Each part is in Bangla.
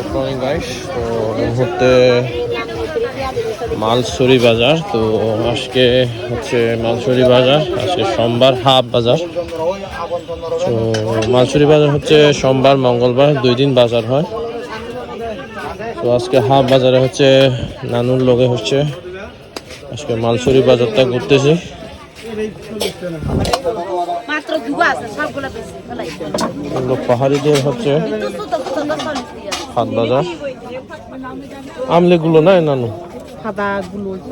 গুড মর্নিং গাইস তো মুহূর্তে মালসুরি বাজার। তো আজকে হচ্ছে মালসুরি বাজার আজকে সোমবার হাফ বাজার। তো মালসুরি বাজার হচ্ছে সোমবার মঙ্গলবার দুই দিন বাজার হয়। তো আজকে হাফ বাজারে হচ্ছে নানুর লগে হচ্ছে আজকে মালসুরি বাজারটা ঘুরতেছি। পাহাড়িদের হচ্ছে বাজার আমলেগুলো না নানু?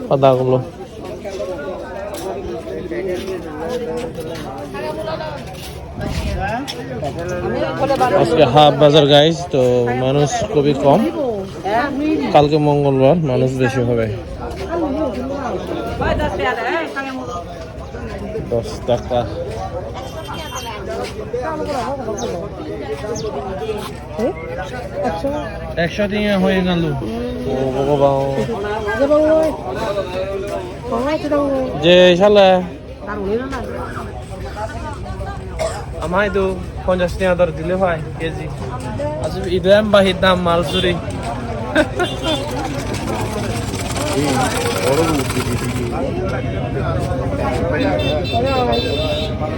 সাদা গুলো আজকে হাফ বাজার গাইজ তো মানুষ খুবই কম। কালকে মঙ্গলবার মানুষ বেশি হবে। দশ টাকা। একশো দিয়ে হয়ে গেল। ও ভগবান যে শালা। আমায় তো পঞ্চাশ টাকা দর দিলে ভাই কেজি। আচ্ছা ইদাম বাহির দাম মালচুরি।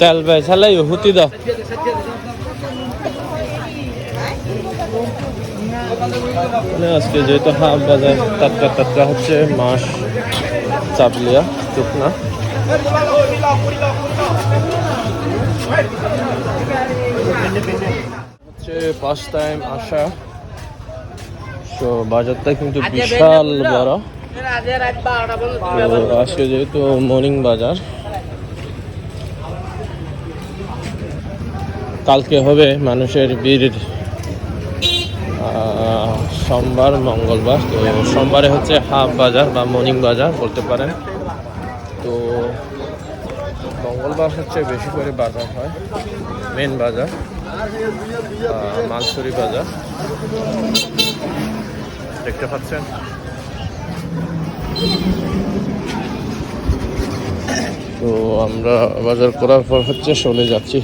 তেল ভাই চালাই হুতি দাও। আজকে যেহেতু হাফ বাজার টাটকা টাটকা হচ্ছে মাছ চাপলিয়া শুকনা। হচ্ছে ফার্স্ট টাইম আসা। তো বাজারটা কিন্তু বিশাল বড়। আজকে যেহেতু মর্নিং বাজার কালকে হবে মানুষের আহ, সোমবার মঙ্গলবার তো সোমবারে হচ্ছে হাফ বাজার বা মর্নিং বাজার বলতে পারেন। তো মঙ্গলবার হচ্ছে বেশি করে বাজার হয় মেন বাজার মালসুরি বাজার। দেখতে পাচ্ছেন? তো আমরা বাজার করার পর হচ্ছে চলে যাচ্ছি।